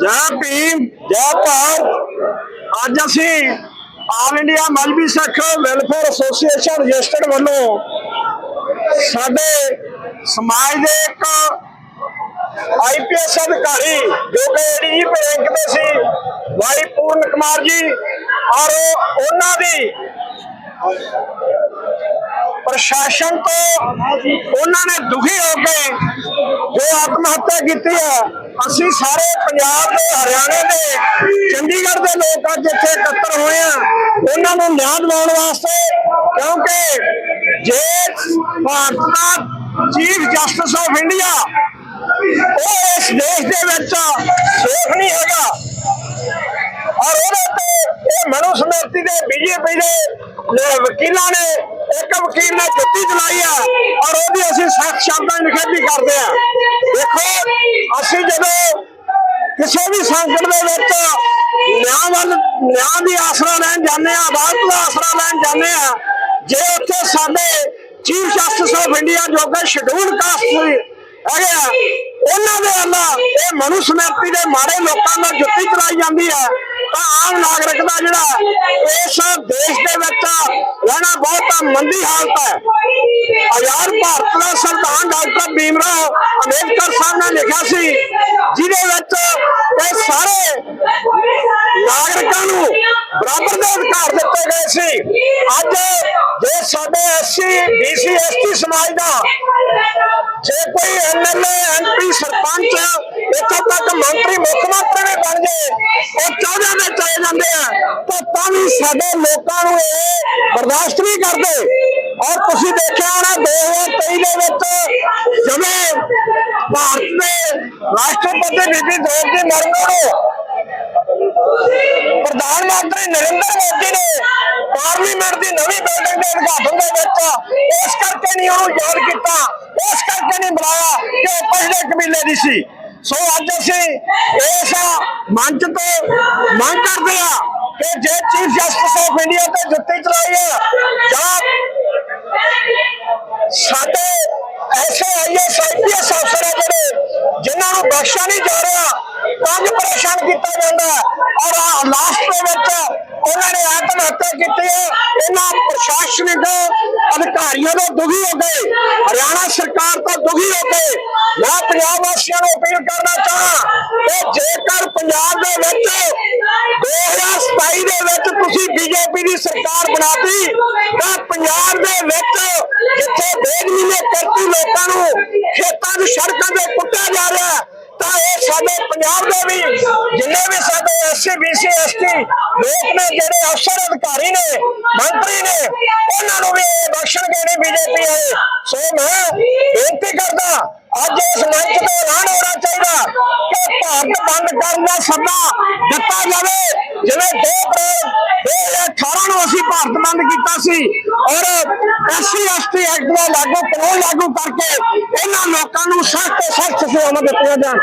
ਜੈ ਭੀਮ, ਜੈ ਭਾਰਤ। ਅੱਜ ਅਸੀਂ all India Mazhabi Sikh welfare association registered ਵੱਲੋਂ ਸਾਡੇ ਸਮਾਜ ਦੇ ਇੱਕ ਆਈਪੀਐਸ ਅਧਿਕਾਰੀ, ਜੋ ਕਿ ਏਡੀਜੀਪੀ ਰੈਂਕ ਦੇ ਸੀ ਭਾਈ ਪੂਰਨ ਕੁਮਾਰ ਜੀ, ਔਰ ਉਹਨਾਂ ਦੀ ਪ੍ਰਸ਼ਾਸਨ ਤੋਂ ਉਹਨਾਂ ਨੇ ਦੁਖੀ ਹੋ ਕੇ ਜੋ ਆਤਮ ਹੱਤਿਆ ਕੀਤੀ ਹੈ, ਅਸੀਂ ਸਾਰੇ ਪੰਜਾਬ ਦੇ, ਹਰਿਆਣੇ ਦੇ, ਚੰਡੀਗੜ੍ਹ ਦੇ ਲੋਕ ਅੱਜ ਇੱਥੇ ਇਕੱਤਰ ਹੋਏ ਆ ਉਹਨਾਂ ਨੂੰ ਨਿਆਂ ਦਿਵਾਉਣ ਵਾਸਤੇ, ਕਿਉਂਕਿ ਜੇ ਭਾਰਤ ਦਾ ਚੀਫ ਜਸਟਿਸ ਆਫ ਇੰਡੀਆ, ਉਹ ਇਸ ਦੇਸ਼ ਦੇ ਵਿੱਚ ਸੇਫ ਨਹੀਂ ਹੈਗਾ। ਔਰ ਉਹਦੇ ਤੇ ਇਹ ਮਨੂ ਸਮਰਤੀ ਦੇ, ਬੀਜੇਪੀ ਦੇ ਵਕੀਲਾਂ ਨੇ ਇੱਕ ਵਕੀਲ ਨੇ ਜੁੱਤੀ ਚਲਾਈ ਆ ਔਰ ਉਹਦੀ ਅਸੀਂ ਸਖਤ ਸ਼ਬਦਾਂ ਦੀ ਨਿਖੇਧੀ ਕਰਦੇ ਆ। ਦੇਖੋ, ਅਸੀਂ ਜਦੋਂ ਕਿਸੇ ਵੀ ਸੰਕਟ ਦੇ ਵਿੱਚ ਨਿਆਂ ਵੱਲ ਨਿਆਂ ਦੀ ਆਸਰਾ ਲੈਣ ਜਾਂਦੇ ਆ, ਅਦਾਲਤ ਦਾ ਆਸਰਾ ਲੈਣ ਜਾਂਦੇ ਆ, ਜੇ ਉੱਥੇ ਸਾਡੇ ਚੀਫ ਜਸਟਿਸ ਆਫ ਇੰਡੀਆ ਜੋ ਕਿ ਸ਼ਡਿਊਲ ਕਾਸਟ ਹੈਗੇ ਆ, ਉਹਨਾਂ ਦੇ ਵੱਲ ਇਹ ਮਨੁ ਸਮਰਤੀ ਦੇ ਮਾੜੇ ਲੋਕਾਂ ਨਾਲ ਜੁੱਤੀ ਚਲਾਈ ਜਾਂਦੀ ਹੈ ਤਾਂ ਆਮ ਨਾਗਰਿਕ ਦਾ ਜਿਹੜਾ ਇਸ ਦੇਸ਼ ਦੇ ਵਿੱਚ ਰਹਿਣਾ ਬਹੁਤ ਮੰਦੀ ਹਾਲਤ ਹੈ ਆਜ਼ਾਦ ਭਾਰਤ ਦਾ ਸੰਵਿਧਾਨ ਡਾਕਟਰ ਭੀਮਰਾਓ ਅੰਬੇਦਕਰ ਸਾਹਿਬ ਨੇ ਲਿਖਿਆ ਸੀ ਜਿਹਦੇ ਵਿੱਚ ਇਹ ਸਾਰੇ ਨਾਗਰਿਕਾਂ ਨੂੰ ਬਰਾਬਰ ਦੇ ਅਧਿਕਾਰ ਦਿੱਤੇ ਗਏ ਸੀ ਅੱਜ ਜੇ ਸਾਡੇ ਐਸਸੀ ਬੀਸੀ ਐਸਟੀ ਸਮਾਜ ਦਾ ਜੇ ਕੋਈ ਐਮਐਲਏ ਐਮਪੀ ਸਰਪੰਚ ਇੱਥੋਂ ਉਹ ਚਾਹਦੇ ਨੇ ਚਲੇ ਜਾਂਦੇ ਆ? ਤਾਂ ਤਾਂ ਵੀ ਸਾਡੇ ਲੋਕਾਂ ਨੂੰ ਇਹ ਬਰਦਾਸ਼ਤ ਨਹੀਂ ਕਰਦੇ। ਔਰ ਤੁਸੀਂ ਦੇਖਿਆ ਹੋਣਾ 2023 ਦੇ ਵਿੱਚ ਜਿਵੇਂ ਭਾਰਤ ਦੇ ਰਾਸ਼ਟਰਪਤੀ ਬੀਬੀ ਦ੍ਰੋਪਦੀ ਮੁਰਮੂ ਨੂੰ ਪ੍ਰਧਾਨ ਮੰਤਰੀ ਨਰਿੰਦਰ ਮੋਦੀ ਨੇ ਪਾਰਲੀਮੈਂਟ ਦੀ ਨਵੀਂ ਬਿਲਡਿੰਗ ਦੇ ਉਦਘਾਟਨ ਦੇ ਵਿੱਚ ਇਸ ਕਰਕੇ ਨਹੀਂ ਉਹਨੂੰ ਯਾਦ ਕੀਤਾ, ਇਸ ਕਰਕੇ ਨਹੀਂ ਬੁਲਾਇਆ ਕਿ ਉਹ ਪਹਿਲੇ ਕਬੀਲੇ ਦੀ ਸੀ। ਸੋ ਅੱਜ ਅਸੀਂ ਇਸ ਮੰਚ ਤੋਂ ਮੰਗ ਕਰਦੇ ਆ ਕਿ ਜੇ ਚੀਫ ਜਸਟਿਸ ਆਫ ਇੰਡੀਆ ਤੇ ਜੁੱਤੀ ਚਲਾਈ ਹੈ, ਜਾਂ ਸਾਡੇ ਐਸੇ ਆਈਐਸ ਆਈਪੀਐਸ ਅਫਸਰ ਆ ਜਿਹੜੇ ਜਿਨ੍ਹਾਂ ਨੂੰ ਬਖਸ਼ਿਆ ਨਹੀਂ ਜਾ ਰਿਹਾ ਪੰਜ ਪਰੇਸ਼ਾਨ ਕੀਤਾ ਜਾਂਦਾ ਹੈ। ਔਰ ਲਾਸਟ ਦੇ ਵਿੱਚ ਉਹਨਾਂ ਨੇ ਆਤਮ ਹੱਤਿਆ ਕੀਤੀ ਹੈ ਇਹਨਾਂ ਪ੍ਰਸ਼ਾਸਨਿਕ ਅਧਿਕਾਰੀਆਂ ਤੋਂ ਦੁਖੀ ਹੋ ਗਏ ਹਰਿਆਣਾ ਸਰਕਾਰ ਤੋਂ ਦੁਖੀ ਹੋ ਗਏ ਅਪੀਲ ਕਰਨਾ ਚਾਹਾਂ ਕਿ ਜੇਕਰ ਪੰਜਾਬ ਦੇ ਵਿੱਚ 2027 ਦੇ ਵਿੱਚ ਤੁਸੀਂ ਬੀਜੇਪੀ ਦੀ ਸਰਕਾਰ ਬਣਾਤੀ, ਤਾਂ ਪੰਜਾਬ ਦੇ ਵਿੱਚ ਜਿੱਥੇ ਬੇਦਮੀ ਕਰਤੀ ਲੋਕਾਂ ਨੂੰ ਖੇਤਾਂ ਦੀ ਸੜਕਾਂ ਤੇ ਕੁੱਟਿਆ ਜਾ ਰਿਹਾ ਤਾਂ ਇਹ ਸਾਡੇ ਪੰਜਾਬ ਦੇ ਵੀ, ਜਿੰਨੇ ਵੀ ਸਾਡੇ ਐਸਸੀ, ਬੀਸੀ, ਐਸਟੀ ਲੋਕ ਨੇ, ਜਿਹੜੇ ਅਫਸਰ ਅਧਿਕਾਰੀ ਨੇ, ਮੰਤਰੀ ਨੇ, ਉਹਨਾਂ ਨੂੰ ਵੀ ਇਹ ਬਖਸ਼ਣਗੇ ਬੀਜੇਪੀ ਆਏ। ਸੋ ਮੈਂ ਬੇਨਤੀ ਕਰਦਾ ਅੱਜ ਇਸ ਮੰਚ ਤੇ ਐਲਾਨ ਹੋਣਾ ਚਾਹੀਦਾ ਕਿ ਭਾਰਤ ਬੰਦ ਕਰਨ ਦਾ ਸੱਦਾ ਦਿੱਤਾ ਜਾਵੇ। ਜਿਵੇਂ 2 ਅਪ੍ਰੈਲ 2018 ਨੂੰ ਅਸੀਂ ਭਾਰਤ ਬੰਦ ਕੀਤਾ ਸੀ ਔਰ ਐਸਸੀ, ਐਸਟੀ ਐਕਟ ਦਾ ਲਾਗੂ, ਕਾਨੂੰਨ ਲਾਗੂ ਕਰਕੇ ਇਹਨਾਂ ਲੋਕਾਂ ਨੂੰ ਸਖਤ ਤੋਂ ਸਖਤ ਸਜ਼ਾਵਾਂ ਦਿੱਤੀਆਂ ਜਾਣ।